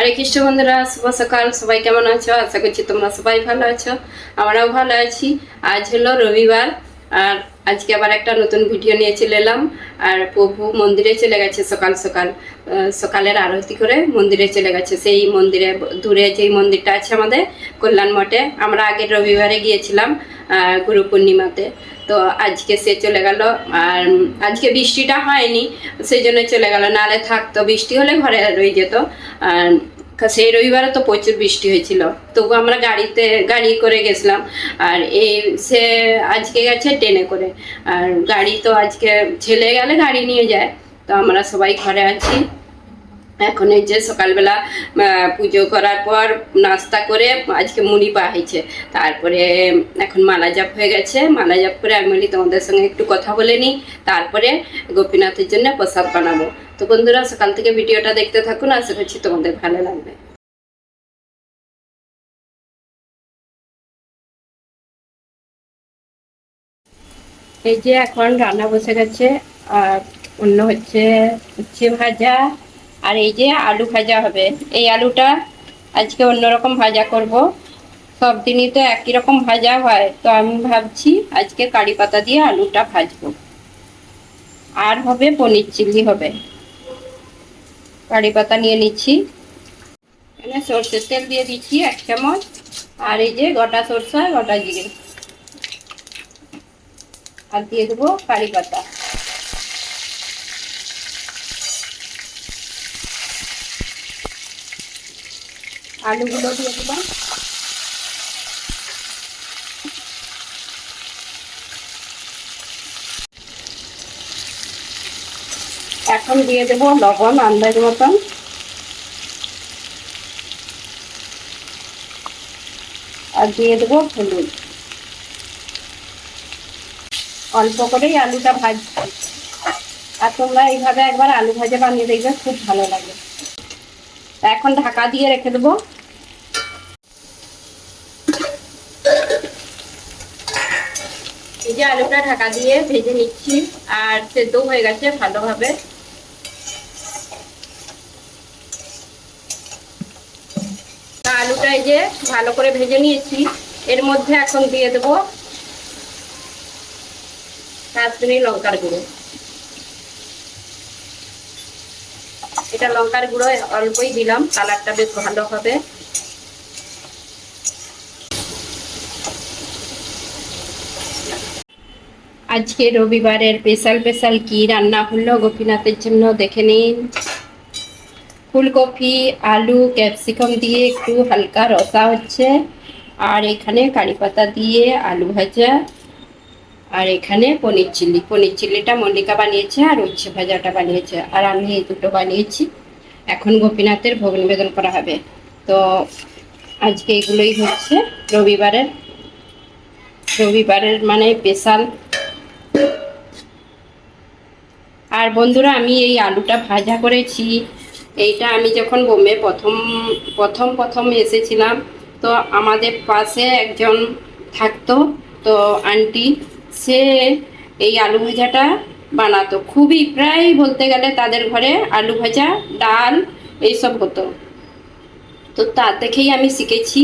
হরে কৃষ্ণ বন্ধুরা, শুভ সকাল। সবাই কেমন আছো? আশা করছি তোমরা সবাই ভালো আছো। আমরাও ভালো আছি। আজ হলো রবিবার, আর আজকে আবার একটা নতুন ভিডিও নিয়ে চলে এলাম। আর প্রভু মন্দিরে চলে গেছে সকাল সকাল। সকালের আরতি করে মন্দিরে চলে গেছে। সেই মন্দিরে, দূরে যেই মন্দিরটা আছে আমাদের, কল্যাণ মঠে, আমরা আগের রবিবারে গিয়েছিলাম গুরু পূর্ণিমাতে। তো আজকে সে চলে গেল। আর আজকে বৃষ্টিটা হয়নি, সেই জন্য চলে গেল। নালে থাকতো, বৃষ্টি হলে ঘরে রয়ে যেত। আর সেই রবিবারে তো প্রচুর বৃষ্টি হয়েছিল। তবু আমরা গাড়িতে, গাড়ি করে গেছিলাম। আর এই সে আজকে গেছে ট্রেনে করে। আর গাড়ি তো আজকে ছেলে গেলে গাড়ি নিয়ে যায়। তো আমরা সবাই ঘরে আছি। এখন এই যে সকালবেলা পুজো করার পর নাস্তা করে আজকে মুড়ি পা হয়েছে। তারপরে এখন মালা জাপ হয়ে গেছে। মালা জাপ করে আমি বলি, তোমাদের সঙ্গে একটু কথা বলে নিই। তারপরে গোপীনাথের জন্য প্রসাদ বানাবো। তো বন্ধুরা, সকাল থেকে ভিডিওটা দেখতে থাকুন। আশা করছি তোমাদের ভালো লাগবে। এই যে এখন রান্না বসে গেছে। আর অন্য হচ্ছে উচ্ছে ভাজা আর এই যে আলু ভাজা হবে। এই আলুটা আজকে অন্যরকম ভাজা করব। সব দিনই তো একই রকম ভাজা হয়। তো আমি ভাবছি আজকে কারি পাতা দিয়ে আলুটা ভাজবো। আর হবে পনির চিলি হবে। কারি পাতা নিয়ে নিচ্ছি। এখানে সর্ষের তেল দিয়ে দিচ্ছি এক চামচ। আর এই যে গোটা সরষা, গোটা জিরে। আর দিয়ে দেবো কারি পাতা। আলুগুলো দিয়ে দেবো এখন দিয়ে দেবো লবণ, আন্দাজ মতন। আর দিয়ে দেবো হলুদ। অল্প করেই আলুটা ভাজছি আর তোমরা এইভাবে একবার আলু ভাজা বানিয়ে দেখবে, খুব ভালো লাগে। তা এখন ঢাকা দিয়ে রেখে দেবো। এই যে আলুটা ঢাকা দিয়ে ভেজে নিচ্ছি, আর সেদ্ধ হয়ে গেছে ভালোভাবে। আলুটা এই যে ভালো করে ভেজে নিয়েছি, এর মধ্যে এখন দিয়ে দেবো কাশ্মীরি লঙ্কার গুঁড়ো। এটা লঙ্কার গুঁড়ো অল্পই দিলাম, কালারটা বেশ ভালো হবে। আজকে রবিবারের স্পেশাল স্পেশাল কি রান্না হলো গোপীনাথের জন্য দেখে নিন। ফুলকপি, আলু, ক্যাপসিকাম দিয়ে একটু হালকা রসা হচ্ছে, আর এখানে কারি পাতা দিয়ে আলু ভাজা। আর এখানে পনির চিলি পনির চিলিটা মল্লিকা বানিয়েছে আর উচ্ছে ভাজাটা বানিয়েছে। আর আমি এই দুটো বানিয়েছি। এখন গোপীনাথের ভোগ নিবেদন করা হবে। তো আজকে এগুলোই হচ্ছে। রবিবারের রবিবারের মানে স্পেশাল। আর বন্ধুরা, আমি এই আলুটা ভাজা করেছি। এইটা আমি যখন বোম্বে প্রথম প্রথম প্রথম এসেছিলাম, তো আমাদের পাশে একজন থাকতো। তো আন্টি সে এই আলু ভাজাটা বানাতো। খুবই প্রায় বলতে গেলে তাদের ঘরে আলু ভাজা, ডাল এইসব হতো। তো তা দেখেই আমি শিখেছি।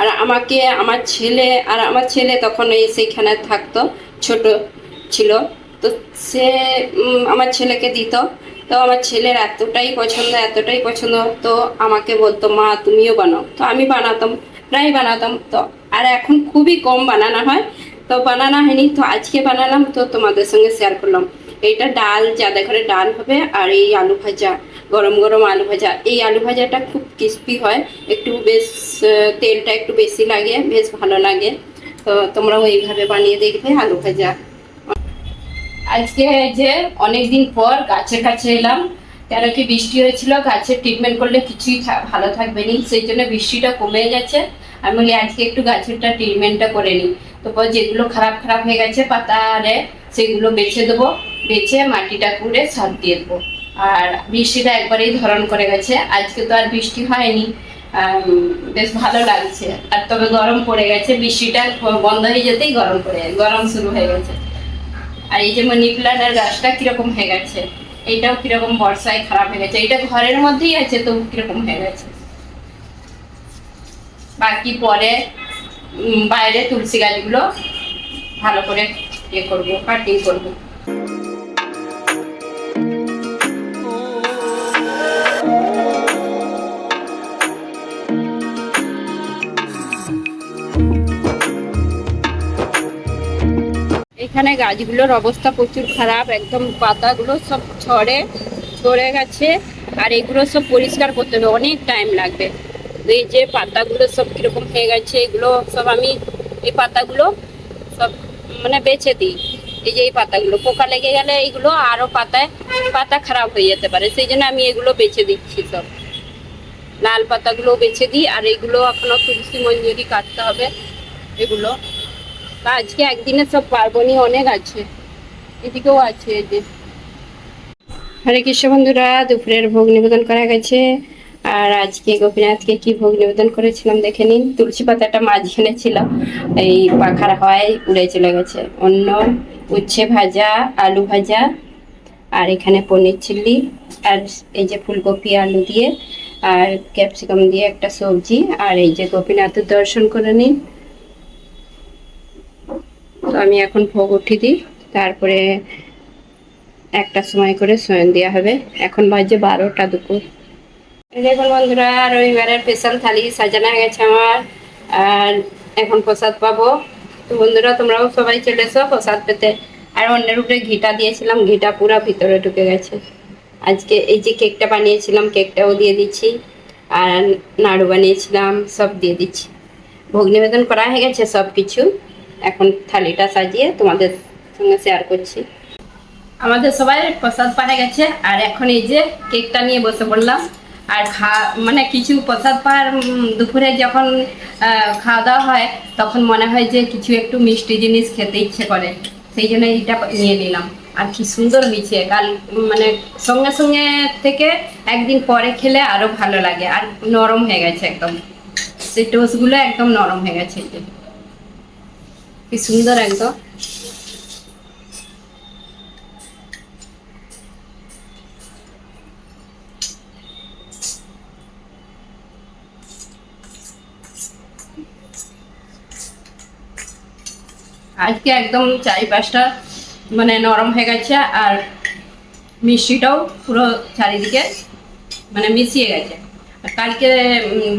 আর আমাকে আমার ছেলে, আর আমার ছেলে তখন এই সেইখানে থাকতো, ছোট ছিল। তো সে আমার ছেলেকে দিত। তো আমার ছেলের এতটাই পছন্দ এতটাই পছন্দ তো আমাকে বলতো, মা, তুমিও বানাও। তো আমি বানাতাম, প্রায় বানাতাম। তো আর এখন খুবই কম বানানো হয়। তো বানানো হয়নি। তো আজকে বানালাম, তো তোমাদের সঙ্গে শেয়ার করলাম। এইটা ডাল যাদের ঘরে ডাল হবে, আর এই আলু ভাজা, গরম গরম আলু ভাজা। এই আলু ভাজাটা খুব ক্রিস্পি হয়, একটু বেশ তেলটা একটু বেশি লাগে, বেশ ভালো লাগে। তো তোমরাও এইভাবে বানিয়ে দেখবে আলু ভাজা। আজকে যে অনেকদিন পর গাছের কাছে এলাম, কেন কি বৃষ্টি হয়েছিল, গাছের ট্রিটমেন্ট করলে কিছুই ভালো থাকবে না। সেই জন্য বৃষ্টিটা কমে গেছে। আমি বলি আজকে একটু গাছেরটা ট্রিটমেন্টটা করে নিই। তারপর যেগুলো খারাপ খারাপ হয়ে গেছে পাতা পাতারে, সেগুলো বেছে দেবো, বেছে মাটিটা কুড়ে সার দিয়ে দেবো। আর বৃষ্টিটা একবারেই ধরন করে গেছে, আজকে তো আর বৃষ্টি হয়নি। বেশ ভালো লাগছে। আর তবে গরম পড়ে গেছে, বৃষ্টিটা বন্ধ হয়ে যেতেই গরম পড়ে গরম শুরু হয়ে গেছে। আর এই যে মানি প্ল্যান্টের গাছটা কীরকম হয়ে গেছে এইটাও কীরকম বর্ষায় খারাপ হয়ে গেছে, এটা ঘরের মধ্যেই আছে তো কীরকম হয়ে গেছে। বাকি পরে বাইরে তুলসী গাছগুলো ভালো করে ইয়ে করব, কাটিং করব। এখানে গাছগুলোর অবস্থা প্রচুর খারাপ, একদম পাতাগুলো সব ছড়ে ছড়ে গেছে, আর এগুলো সব পরিষ্কার করতে হবে, অনেক টাইম লাগবে। এই যে পাতাগুলো সব কীরকম হয়ে গেছে, এগুলো সব আমি এই পাতাগুলো সব মানে বেছে দিই। এই যে এই পাতাগুলো, পোকা লেগে গেলে এইগুলো আরও পাতায়, পাতা খারাপ হয়ে যেতে পারে। সেই জন্য আমি এগুলো বেছে দিচ্ছি সব। লাল পাতাগুলো বেছে দিই, আর এগুলো এখনও তুলসী মঞ্জুরি কাটতে হবে এগুলো। তা আজকে একদিনে সব পার্বণী অনেক আছে, এদিকেও আছে এই যে। হরে কৃষ্ণ বন্ধুরা, দুপুরের ভোগ নিবেদন করা গেছে। আর আজকে গোপীনাথকে কি ভোগ নিবেদন করেছিলাম দেখে নিন। তুলসী পাতাটা মাঝখানে ছিল, এই পাখার হওয়ায় উড়ে চলে গেছে। অন্য উচ্ছে ভাজা, আলু ভাজা, আর এখানে পনির চিল্লি, আর এই যে ফুলকপি, আলু দিয়ে, আর ক্যাপসিকাম দিয়ে একটা সবজি, আর এই যে গোপীনাথের দর্শন করে নিন। তো আমি এখন ভোগ উঠিয়ে দিই, তারপরে একটা সময় করে শয়ন দেওয়া হবে। এখন বাজে বারোটা দুপুর। দেখুন বন্ধুরা, রবিবারের স্পেশাল থালি সাজানো গেছে আমার, আর এখন প্রসাদ পাবো। তো বন্ধুরা, তোমরাও সবাই চলে এসো প্রসাদ পেতে। আর অন্যের উপরে ঘিটা দিয়েছিলাম, ঘিটা পুরো ভিতরে ঢুকে গেছে। আজকে এই যে কেকটা বানিয়েছিলাম কেকটাও দিয়ে দিচ্ছি। আর নাড়ু বানিয়েছিলাম, সব দিয়ে দিচ্ছি। ভোগ নিবেদন করা হয়ে গেছে সব কিছু এখন থালিটা সাজিয়ে তোমাদের সঙ্গে শেয়ার করছি। আমাদের সবাই প্রসাদ পাওয়া গেছে। আর এখন এই যে কেকটা নিয়ে বসে পড়লাম। আর খা মানে কিছু প্রসাদ পাওয়ার দুপুরে যখন খাওয়া দাওয়া হয়, তখন মনে হয় যে কিছু একটু মিষ্টি জিনিস খেতে ইচ্ছে করে। সেই জন্য এইটা নিয়ে নিলাম। আর কি সুন্দর হয়েছে। কাল মানে সঙ্গে সঙ্গে থেকে একদিন পরে খেলে আরও ভালো লাগে। আর নরম হয়ে গেছে একদম। সেই টোস্টগুলো একদম নরম হয়ে গেছে। কি সুন্দর একদম। আজকে একদম চারিপাশটা মানে নরম হয়ে গেছে আর মিষ্টিটাও পুরো চারিদিকে মানে মিশিয়ে গেছে। কালকে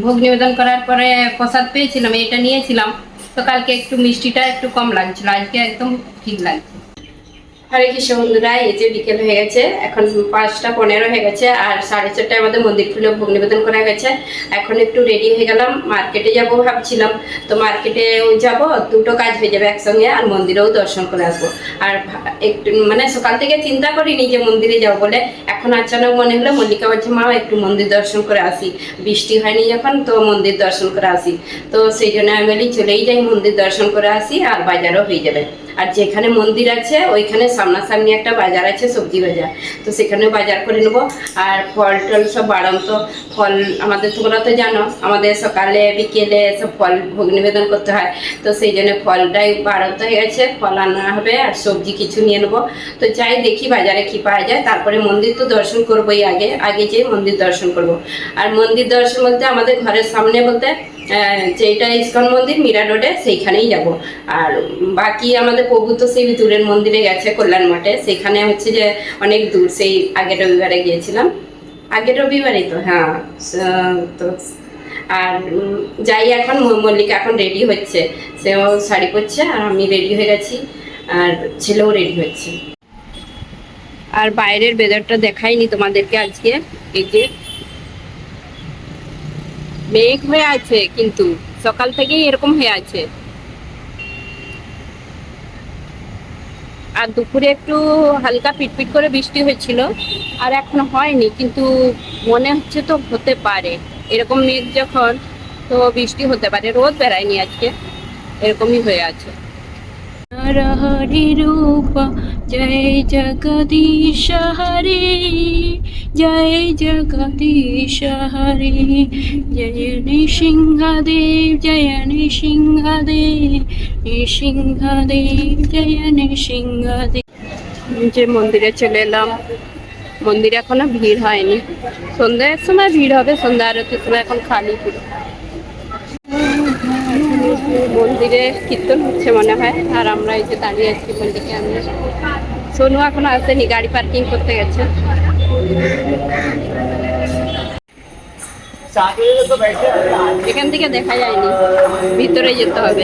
ভোগ নিবেদন করার পরে প্রসাদ পেয়েছিলাম, এটা নিয়েছিলাম। তো কালকে একটু মিষ্টিটা একটু কম লাগছিল, আজকে একদম ঠিক লাগছে। হরে কৃষ্ণ বন্ধুরা এই যে বিকেল হয়ে গেছে, এখন পাঁচটা পনেরো হয়ে গেছে, আর সাড়ে চারটায় আমাদের মন্দির খুলে ভোগ নিবেদন করা গেছে এখন একটু রেডি হয়ে গেলাম মার্কেটে যাব ভাবছিলাম। তো মার্কেটে যাব, দুটো কাজ হয়ে যাবে একসঙ্গে, আর মন্দিরেও দর্শন করে আসব। আর একটু মানে সকাল থেকে চিন্তা করিনি যে মন্দিরে যাব বলে, এখন আচানক মনে হলো মল্লিকা বলছে, মা, একটু মন্দির দর্শন করে আসি। বৃষ্টি হয়নি যখন, তো মন্দির দর্শন করে আসি। তো সেই জন্য আমি বলি, চলেই যাই মন্দির দর্শন করে আসি, আর বাজারও হয়ে যাবে। আর যেখানে মন্দির আছে, ওইখানে সামনাসামনি একটা বাজার আছে, সবজি বাজার। তো সেখানেও বাজার করে নেব। আর ফল টল সব বাড়ন্ত ফল আমাদের তোমরা তো জানো, আমাদের সকালে, বিকেলে সব ফল ভোগ নিবেদন করতে হয়। তো সেই জন্য ফলটাই বাড়ন্ত হয়ে গেছে ফল আনা হবে আর সবজি কিছু নিয়ে নেব। তো যাই দেখি বাজারে কি পাওয়া যায়। তারপরে মন্দির তো দর্শন করবোই আগে আগে যেয়ে মন্দির দর্শন করব। আর মন্দির দর্শন বলতে আমাদের ঘরের সামনে বলতে যেটা ইস্কন মন্দির, মীরা রোডে, সেইখানেই যাব। আর বাকি আমাদের প্রভু তো সেই দূরের মন্দিরে গেছে, কল্যাণ মঠে। সেখানে হচ্ছে যে অনেক দূর, সেই আগের রবিবারে গিয়েছিলাম। আগের রবিবারই তো হ্যাঁ তো, আর যাই এখন মল্লিকা এখন রেডি হচ্ছে। সেও শাড়ি পরছে, আর আমি রেডি হয়ে গেছি, আর ছেলেও রেডি হচ্ছে। আর বাইরের বেদারটা দেখাইনি তোমাদেরকে আজকে, এই যে মেঘ হয়ে আছে, কিন্তু সকাল থেকেই এরকম হয়ে আছে। আর দুপুরে একটু হালকা পিটপিট করে বৃষ্টি হয়েছিল, আর এখন হয়নি, কিন্তু মনে হচ্ছে তো হতে পারে। এরকম মেঘ যখন, তো বৃষ্টি হতে পারে। রোদ বেড়ায়নি আজকে, এরকমই হয়ে আছে। রূপ জয় জগদীশ হরে জয় জগদীশ হরে জয় নৃসিংহদেব জয় নৃসিংহদেব নৃসিংহদেব জয় নৃসিংহদেব যে মন্দিরে চলে এলাম, মন্দিরে এখনও ভিড় হয়নি। সন্ধ্যার সময় ভিড় হবে, সন্ধ্যা আরতির সময় এখন খালি পুরো। মন্দিরে কীর্তন হচ্ছে মনে হয়। আর আমরা এই যে দাঁড়িয়ে আছি মন্দিরে আমি সোনু এখনও আসেনি গাড়ি পার্কিং করতে গেছে। এখান থেকে দেখা যায়নি ভিতরে যেতে হবে।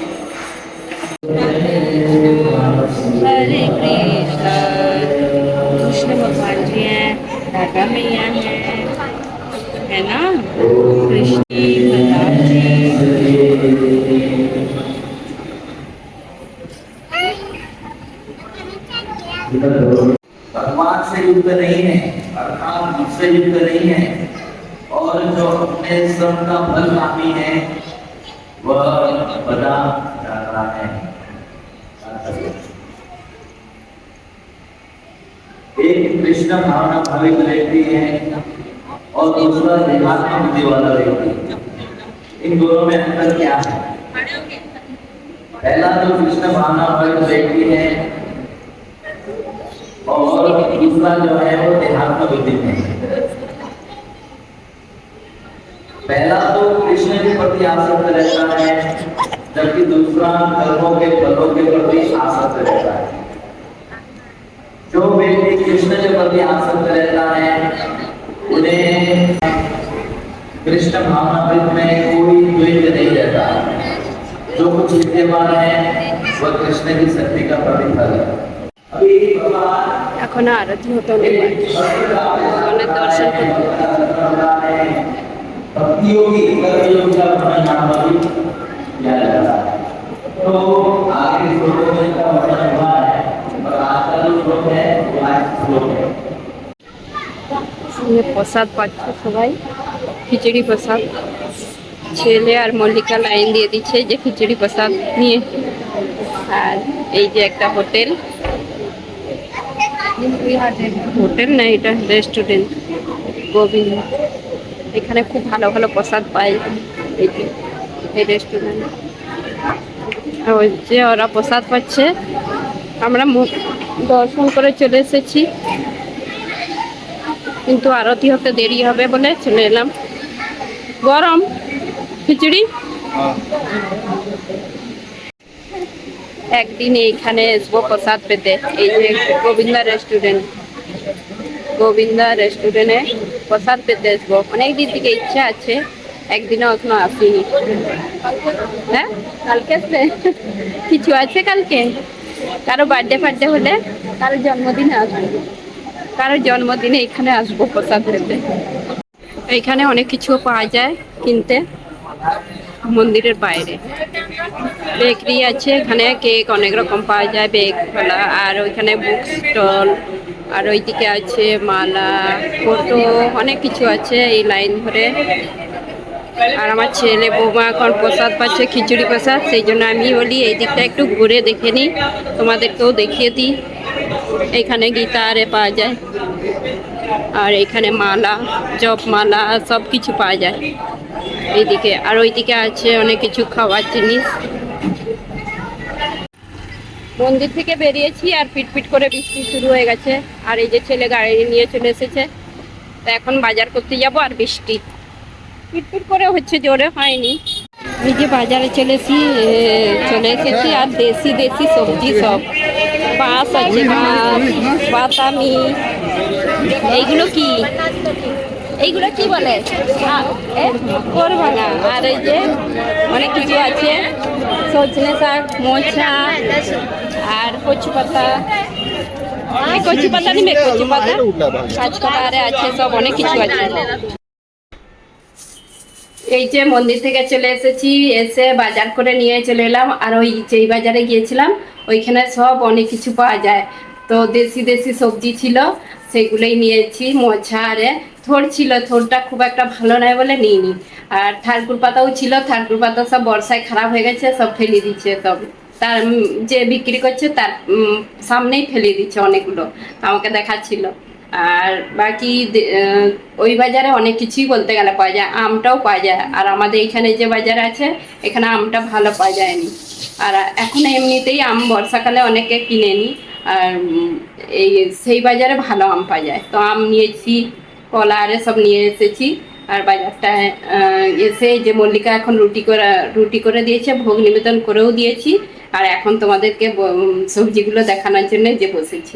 से युक्त नहीं है अर्थात मुझसे युक्त नहीं है। और जो अपने श्रम का फल कामी है वह बड़ा जाता है। एक कृष्ण भावना भावित व्यक्ति है और दूसरा देहात्म बुद्धि वाला व्यक्ति इन दोनों में अंतर क्या है? पहला जो कृष्ण भावना भावित व्यक्ति है और दूसरा जो है वो देहात्म में है। पहला तो कृष्ण के प्रति आसक्त रहता है, जबकि दूसरा कर्मों के फलों के प्रति आसक्त रहता है। जो व्यक्ति कृष्ण के प्रति आसक्त रहता है, उन्हें कृष्ण भावनामृत में कोई द्वेष नहीं रहता। जो कुछ विद्यमान है, वह कृष्ण की शक्ति का प्रतिफल है। এখনো আরতি হতো অনেক ভগবানের দর্শন করতে भक्तियों की कर्मयोग का वर्णन यहाँ पर भी किया जाता है तो आगे श्लोकों में इसका वर्णन हुआ है और आज का जो श्लोक है वो आज श्लोक है সঙ্গে প্রসাদ পাচ্ছে সবাই খিচুড়ি প্রসাদ ছেলে আর মল্লিকা লাইন দিয়ে দিচ্ছে যে খিচুড়ি প্রসাদ নিয়ে আর এই যে একটা হোটেল হোটেল না এটা রেস্টুরেন্ট, গোবিন্দ। এখানে খুব ভালো ভালো প্রসাদ পাই এই এই রেস্টুরেন্ট। ওই যে ওরা প্রসাদ পাচ্ছে, আমরা দর্শন করে চলে এসেছি। কিন্তু আরতি হতে দেরি হবে বলে চলে এলাম। গরম, খিচুড়ি? একদিন এইখানে আসব প্রসাদ পেতে। এই যে গোবিন্দা রেস্টুরেন্ট গোবিন্দা রেস্টুরেন্টে প্রসাদ পেতে আসব। অনেক দিন থেকে ইচ্ছা আছে, একদিনও এখনও আসিনি। হ্যাঁ? কালকে আসবে কিছু আছে কালকে? কারও বার্থডে ফার্থডে হলে কারও জন্মদিনে আসব। কারও জন্মদিনে এখানে আসব প্রসাদ পেতে। এইখানে অনেক কিছু পাওয়া যায় কিনতে মন্দিরের বাইরে। বেকারি আছে, এখানে কেক অনেক রকম পাওয়া যায় বেক ফেলা আর ওইখানে বুক স্টল আর ওইদিকে আছে মালা, ফটো, অনেক কিছু আছে এই লাইন ধরে। আর আমার ছেলে বৌমা এখন প্রসাদ পাচ্ছে, খিচুড়ি প্রসাদ, সেই জন্য আমি বলি এই দিকটা একটু ঘুরে দেখে নিই, তোমাদেরকেও দেখিয়ে দিই। এখানে গীতারে পাওয়া যায়, আর এখানে মালা, জপ মালা সব কিছু পাওয়া যায়। এইদিকে, আর ওইদিকে আছে অনেক কিছু খাওয়ার জিনিস। মন্দির থেকে বেরিয়েছি আর পিটপিট করে বৃষ্টি শুরু হয়ে গেছে। আর এই যে ছেলে গাড়ি নিয়ে চলে এসেছে। তা এখন বাজার করতে যাব আর বৃষ্টি। পিটপিট করে হচ্ছে জোরে হয়নি। এই যে বাজারে চলে এসেছি এ, চলে এসেছি আর দেশি দেশি সবজি সব। মাছ আছে মাছ বাতামি এইগুলো কি? এইগুলো কি বলে? ভাঙা আর এই যে অনেক কিছু আছে। সজনে শাক মোচা আর কচু পাতা কচু পাতা নিবে কচু পাতা কাঁচ পাতা আরে আছে সব অনেক কিছু আছে এই যে মন্দির থেকে চলে এসেছি, এসে বাজার করে নিয়ে চলে এলাম, আর ওই যেই বাজারে গিয়েছিলাম, ওইখানে সব অনেক কিছু পাওয়া যায়। তো দেশি দেশি সবজি ছিল সেইগুলোই নিয়েছি মোছা আরে থোর ছিল থোরটা খুব একটা ভালো নয় বলে নিইনি। আর থারকুর পাতাও ছিল থারকুর পাতা সব বর্ষায় খারাপ হয়ে গেছে সব ফেলে দিচ্ছে সব। তার যে বিক্রি করছে তার সামনেই ফেলে দিচ্ছে অনেকগুলো আমাকে দেখাচ্ছিল। আর বাকি ওই বাজারে অনেক কিছুই বলতে গেলে পাওয়া যায় আমটাও পাওয়া যায়। আর আমাদের এখানে যে বাজার আছে এখানে আমটা ভালো পাওয়া যায়নি। আর এখন এমনিতেই আম বর্ষাকালে অনেকে কিনে নি আর উম, এই সেই বাজারে ভালো আম পাওয়া যায়। তো আম নিয়েছি, কলা আরে সব নিয়ে এসেছি। আর বাজারটায় এসে যে মল্লিকা এখন রুটি করে রুটি করে দিয়েছে, ভোগ নিবেদন করেও দিয়েছি। আর এখন তোমাদেরকে সবজিগুলো দেখানোর জন্য যে বসেছি।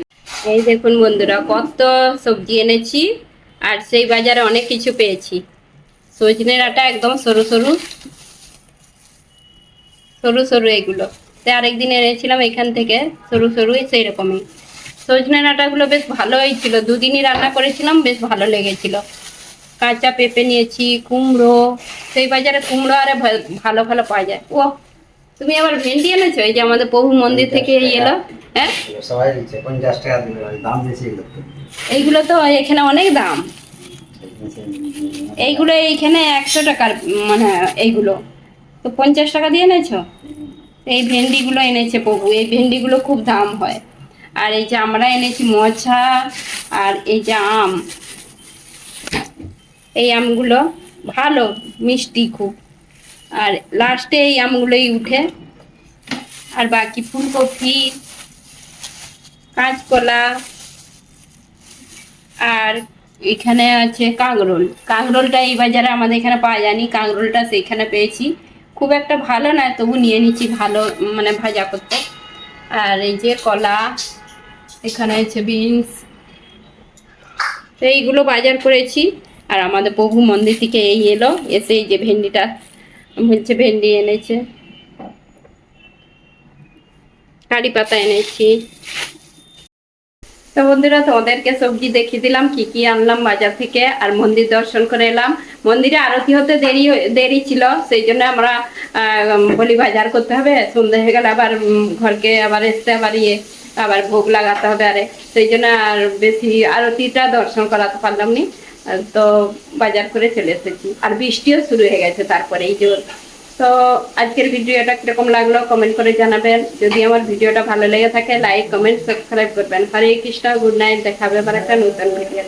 এই দেখুন বন্ধুরা, কত সবজি এনেছি। আর সেই বাজারে অনেক কিছু পেয়েছি। সজনে ডাঁটা একদম সরু সরু। সরু সরু এগুলো। তো আরেকদিন এনেছিলাম এখান থেকে সরু সরু সেই রকমই সজনে ডাঁটাগুলো বেশ ভালোই ছিল। দুদিনই রান্না করেছিলাম বেশ ভালো লেগেছিল। কাঁচা পেঁপে নিয়েছি কুমড়ো সেই বাজারে কুমড়ো আরে ভালো ভালো পাওয়া যায়। ও তুমি আবার ভেন্ডি এনেছো? এই যে আমাদের প্রভু মন্দির থেকে এই এলো। হ্যাঁ? সবাই দিচ্ছে পঞ্চাশ টাকা দাম বেশি এইগুলো তো এখানে অনেক দাম। এইগুলো এইখানে একশো টাকার মানে এইগুলো। তো পঞ্চাশ টাকা দিয়ে এনেছো? এই ভেন্ডিগুলো এনেছে প্রভু, এই ভেন্ডিগুলো খুব দাম হয়। আর এই যে আমরা এনেছি মোছা আর এই যে আম। এই আমগুলো ভালো, মিষ্টি খুব। আর লাস্টে এই আমগুলোই উঠে। আর বাকি ফুলকপি, কাঁচকলা আর এখানে আছে কাঁকরোল। কাঁকরোলটা এই বাজারে আমাদের এখানে পাওয়া যায়নি, কাঁকরোলটা সেইখানে পেয়েছি। খুব একটা ভালো না তবু নিয়ে নিচ্ছি ভালো মানে ভাজা করতে। আর এই যে কলা, এখানে আছে বিনস এইগুলো বাজার করেছি। আর আমাদের প্রভু মন্দির থেকে এই এলো, এসে এই যে ভেন্ডিটা বলছে ভেন্ডি এনেছে। কারি পাতা এনেছি। তো বন্ধুরা, তোমাদেরকে সবজি দেখিয়ে দিলাম, কি কি আনলাম বাজার থেকে, আর মন্দির দর্শন করে এলাম। মন্দিরে আরতি হতে দেরি দেরি ছিল, সেই জন্য আমরা বলি বাজার করতে হবে সন্ধ্যে হয়ে গেলে আবার ঘরকে আবার আসতে আবার ইয়ে আবার ভোগ লাগাতে হবে আরে। সেই জন্য আর বেশি আরতিটা দর্শন করাতে পারলাম নি। তো বাজার করে চলে এসেছি। আর বৃষ্টিও শুরু হয়ে গেছে তারপরে, এই যে তো আজকের ভিডিওটা কীরকম লাগল কমেন্ট করে জানাবেন। যদি আমার ভিডিওটা ভালো লেগে থাকে লাইক কমেন্ট সাবস্ক্রাইব করবেন। হরে কৃষ্ণ গুড নাইট দেখাবে আবার একটা নতুন ভিডিও